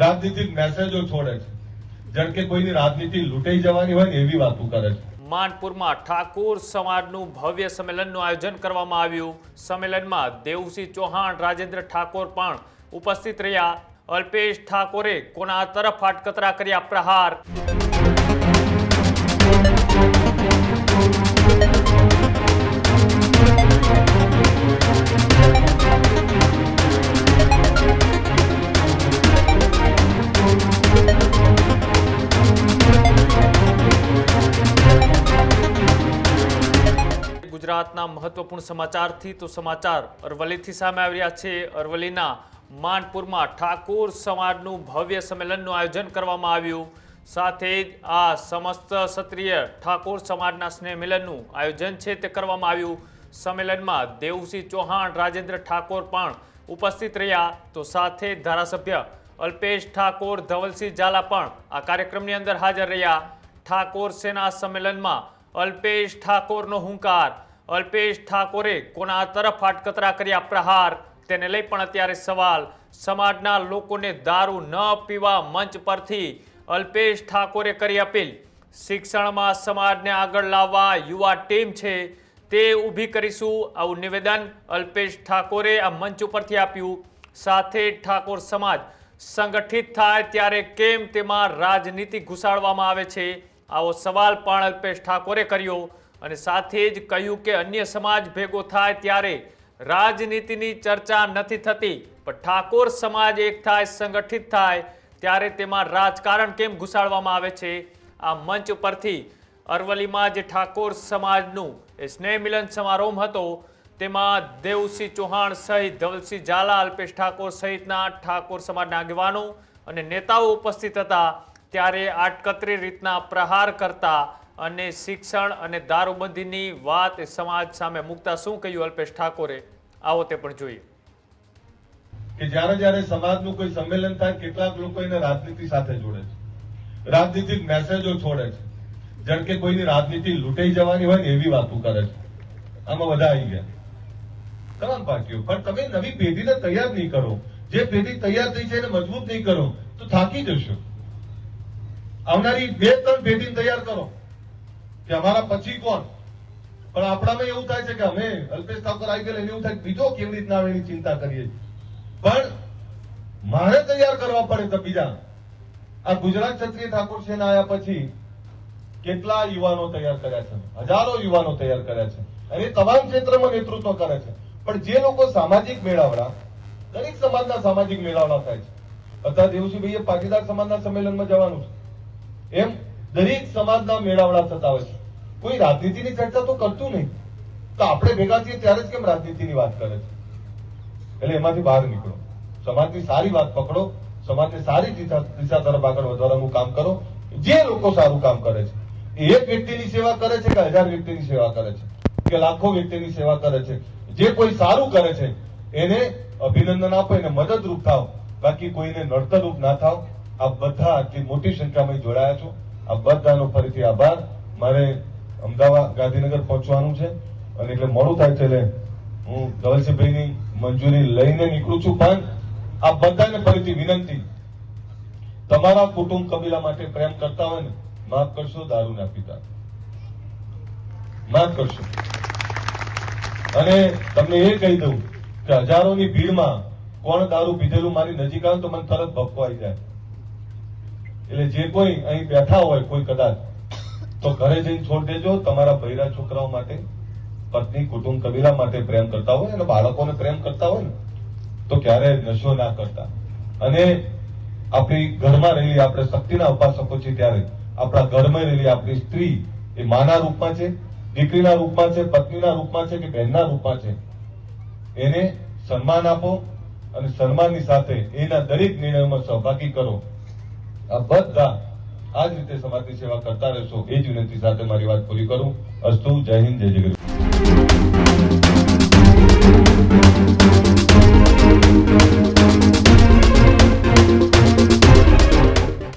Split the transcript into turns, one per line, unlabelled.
રાજનીતિક મેસેજો છોડે છે. જેમ કે કોઈની રાજનીતિ લૂંટાઈ જવાની હોય ને એવી વાતો કરે છે.
માનપુરમાં ઠાકોર સમાજનું ભવ્ય સંમેલનનું આયોજન કરવામાં આવ્યું. સંમેલનમાં દેવસિંહ ચૌહાણ, રાજેન્દ્ર ઠાકોર પણ ઉપસ્થિત રહ્યા. અલ્પેશ ઠાકોરે કોના તરફ આટકતરા કર્યા પ્રહાર? ગુજરાતના મહત્વપૂર્ણ સમાચારથી તો સમાચાર અરવલ્લીથી સામે આવી રહ્યા છે. અરવલ્લીના માનપુરમાં ઠાકોર સમાજનું ભવ્ય સંમેલનનું આયોજન કરવામાં આવ્યું. સાથે જ આ સમસ્ત ક્ષત્રિય ઠાકોર સમાજના સ્નેહ મિલનનું આયોજન છે તે કરવામાં આવ્યું. સંમેલનમાં દેવસિંહ ચૌહાણ, રાજેન્દ્ર ઠાકોર પણ ઉપસ્થિત રહ્યા. તો સાથે ધારાસભ્ય અલ્પેશ ઠાકોર, ધવલસિંહ ઝાલા પણ આ કાર્યક્રમની અંદર હાજર રહ્યા. ઠાકોર સેના સંમેલનમાં અલ્પેશ ઠાકોરનો હુંકાર અલ્પેશ ઠાકોરે કોના તરફ હાટકતરા કર્યા પ્રહાર? તેને લઈ પણ અત્યારે સવાલ. સમાજના લોકોને દારૂ ન પીવા મંચ પરથી અલ્પેશ ઠાકોરે કરી અપીલ. શિક્ષણમાં સમાજને આગળ લાવવા યુવા ટીમ છે, તે ઊભી કરીશું. આવું નિવેદન અલ્પેશ ઠાકોરે આ મંચ ઉપરથી આપ્યું. સાથે ઠાકોર સમાજ સંગઠિત થાય ત્યારે કેમ તેમાં રાજનીતિ ઘુસાડવામાં આવે છે? આવો સવાલ પણ અલ્પેશ ઠાકોરે કર્યો. અને સાથે જ કહ્યું કે અન્ય સમાજ ભેગો થાય ત્યારે રાજનીતિની ચર્ચા નથી થતી, પણ ઠાકોર સમાજ એક થાય, સંગઠિત થાય, ત્યારે તેમાં રાજકારણ કેમ ઘુસાડવામાં આવે છે? આ મંચ પરથી અરવલ્લીમાં જે ઠાકોર સમાજનું સ્નેહ મિલન સમારોહ હતો, તેમાં દેવસિંહ ચૌહાણ સહિત ધવલસિંહ ઝાલા, અલ્પેશ ઠાકોર સહિતના ઠાકોર સમાજના આગેવાનો અને નેતાઓ ઉપસ્થિત હતા, ત્યારે આટકતરી રીતના પ્રહાર કરતા અને શિક્ષણ અને દારૂબંધીની વાત સમાજ સામે મૂકતા શું કહ્યું અલ્પેશ ઠાકોરે? આવો તે પણ જોઈએ.
કે જ્યારે જ્યારે સમાજનું કોઈ સંમેલન થાય, કેટલાક લોકો એને રાજનીતિ સાથે જોડે છે. રાજનીતિક મેસેજો છોડે છે. જેમ કે કોઈની રાજનીતિ લૂંટાઈ જવાની હોય ને એવી વાતો કરે છે. આમાં બધા આવી ગયા. તમામ પાર્ટીઓ. પણ તમે નવી પેઢીને તૈયાર નહીં કરો. જે પેઢી તૈયાર થઈ છે એને મજબૂત નહીં કરો, તો થાકી જશો. આવનારી બે ત્રણ પેઢીને તૈયાર કરો. કે અમારા પછી કોણ? પણ આપણામાં એવું થાય છે કે અમે અલ્પેશ ઠાકોર આવી ગયેલા એવું થાય બીજો કેવી રીતના આવે એની ચિંતા કરીએ પણ મારે તૈયાર કરવા પડે તો બીજા. આ ગુજરાત ક્ષત્રિય ઠાકોર સેના આવ્યા પછી કેટલા યુવાનો તૈયાર કર્યા છે? હજારો યુવાનો તૈયાર કર્યા છે. અને તમામ ક્ષેત્રમાં નેતૃત્વ કરે છે. પણ જે લોકો સામાજિક મેળાવડા, દરેક સમાજના સામાજિક મેળાવડા થાય છે. અત્યારે દેવસિંહભાઈએ પાટીદાર સમાજના સંમેલનમાં જવાનું છે. એમ દરેક સમાજના મેળાવડા થતા હોય છે. કોઈ રાજનીતિની ચર્ચા તો કરતું નહીં. તો આપણે ભેગા થઈએ ત્યારે જ કેમ રાજનીતિની વાત કરે છે? એટલે એમાંથી બહાર નીકળો. સમાજની સારી વાત પકડો. સમાજને સારી દિશા તરફ આગળ વધારવાનું કામ કરો. જે લોકો સારું કામ કરે છે. એક વ્યક્તિની સેવા કરે છે કે હજાર વ્યક્તિની સેવા કરે છે? કે લાખો વ્યક્તિની સેવા કરે છે? જે કોઈ સારું કરે છે, એને અભિનંદન આપો, એને મદદરૂપ થાવ બાકી કોઈને નડતરૂપ ના થાવ આ બધા આટલી મોટી સંખ્યામાં જોડાયા છો. આ બધાનો ફરીથી આભાર. મારે અમદાવાદ ગાંધીનગર પહોંચવાનું છે અને એટલે મોડું થાય છે એટલે હું ધવલસિંહભાઈની મંજૂરી લઈને નીકળું છું. પણ આ બધાને ફરીથી વિનંતી, તમારા કુટુંબ કબીલા માટે પ્રેમ કરતા હોય ને, માફ કરશો, દારૂ ના પીતા. માફ કરશો. અને તમને એ કહી દઉં કે હજારોની ભીડમાં કોણ દારૂ પીધેલું મારી નજીક આવે તો મને તરત ભપકો આવી જાય. એટલે જે કોઈ અહીં બેઠા હોય, કોઈ કદાચ, તો ઘરે જઈને છોડી દેજો. તમારા બૈરા છોકરાઓ માટે, પત્ની, કુટુંબ, કબીલા માટે પ્રેમ કરતા હોય અને બાળકોને પ્રેમ કરતા હોય ને, તો ક્યારે નશો ના કરતા. અને આપણી ઘરમાં રહેલી, આપણે શક્તિના ઉપાસકો છીએ ત્યારે, આપણા ઘરમાં રહેલી આપણી સ્ત્રી એ માના રૂપમાં છે, દીકરીના રૂપમાં છે, પત્નીના રૂપમાં છે કે બહેનના રૂપમાં છે. એને સન્માન આપો અને સન્માનની સાથે એના દરેક નિર્ણયોમાં સહભાગી કરો. બધા આ જ રીતે સમાજની સેવા કરતા રહેશો. એ જ વિનંતી સાથે મારી વાત પૂરી કરું. અસ્તુ, જય હિન્દ, જય જય